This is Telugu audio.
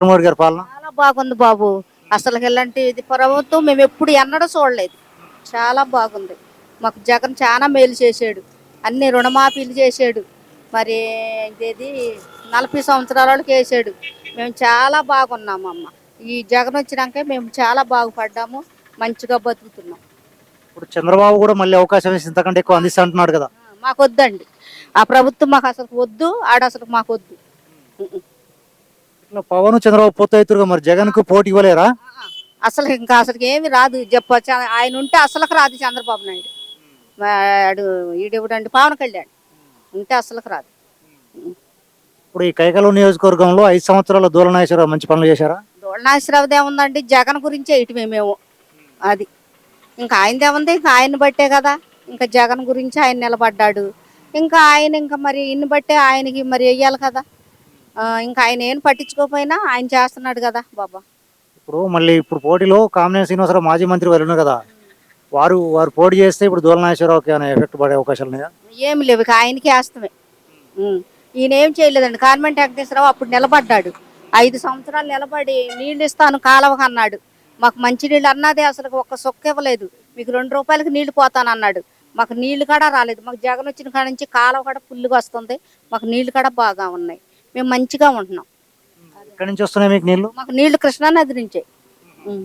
జగన్మోహన్ గారి పాలన? చాలా బాగుంది బాబు. అసలు ఇలాంటి ఇది ప్రభుత్వం మేము ఎప్పుడు ఎన్నడూ చూడలేదు. చాలా బాగుంది. మాకు జగన్ చాలా మేలు చేశాడు. అన్ని రుణమాఫీలు చేశాడు. మరి ఇదేది? నలభై సంవత్సరాల వాళ్ళకి వేసాడు మేము చాలా బాగున్నాము అమ్మ. ఈ జగన్ వచ్చినాకే మేము చాలా బాగుపడ్డాము. మంచిగా బతుకుతున్నాం. ఇప్పుడు చంద్రబాబు కూడా మళ్ళీ అవకాశం ఇస్తే ఇంతకంటే ఎక్కువ అందిస్తా అంటున్నాడు కదా. మాకు వద్దండి ఆ ప్రభుత్వం మాకు అసలు వద్దు ఆడ అసలు మాకు వద్దు. ఇట్లా పవన్ చంద్రబాబు పొత్తు అవుతురుగా మరి జగన్కు పోటీ ఇవ్వలేరా? అసలు ఇంకా అసలు ఏమి రాదు చెప్ప ఆయన ఉంటే అసలుకు రాదు చంద్రబాబు నాయుడు. వాడు ఈడెవడండి పవన్ కళ్యాణ్. ఉంటే అసలుకు రాదు. ఇప్పుడు ఈ కైకలూరు నియోజకవర్గంలో ఐదు సంవత్సరాల దూలనాగేశ్వరరావు మంచి పనులు చేశారా? దోళనాశ్రవది ఏముందండి? జగన్ గురించే ఇటు మేము. అది. ఇంకా ఆయనది ఏముంది? ఇంకా ఆయన బట్టే కదా. ఇంకా జగన్ గురించి ఆయన నిలబడ్డాడు. ఇంకా ఆయన ఇంకా మరి ఇన్ని బట్టే ఆయనకి మరి వెయ్యాలి కదా. ఇంకా ఆయన ఏం పట్టించుకోకపోయినా ఆయన చేస్తున్నాడు కదా బాబా. ఇప్పుడు మళ్ళీ ఇప్పుడు పోటీలో కామినేని శ్రీనివాసరావు మాజీ మంత్రి వారు ఉన్నారు కదా వారు వారు పోటీ చేస్తే ఇప్పుడు దూలనాగేశ్వరరావుకి ఏమైనా ఎఫెక్ట్ పడే అవకాశాలు ఉన్నాయా? ఏమి లేవు ఇక ఆయనకి వేస్తామే. ఈయన ఏం చేయలేదండి కార్మెంట్ వెంకటేశ్వరరావు అప్పుడు నిలబడ్డాడు. ఐదు సంవత్సరాలు నిలబడి నీళ్ళు ఇస్తాను కాలువకు అన్నాడు. మాకు మంచి నీళ్ళు అన్నదే అసలు ఒక్క సొక్క ఇవ్వలేదు. మీకు రెండు రూపాయలకి నీళ్ళు పోతాను అన్నాడు. మాకు నీళ్ళు కూడా రాలేదు. మాకు జగన్ వచ్చిన కాడ నుంచి కాలువ కూడా ఫుల్గా వస్తుంది. మాకు నీళ్ళు కూడా బాగా ఉన్నాయి. మేము మంచిగా ఉంటున్నాం. ఎక్కడి నుంచి వస్తున్నాయి మీకు నీళ్ళు మాకు నీళ్ళు కృష్ణానది నుంచే. ఉం.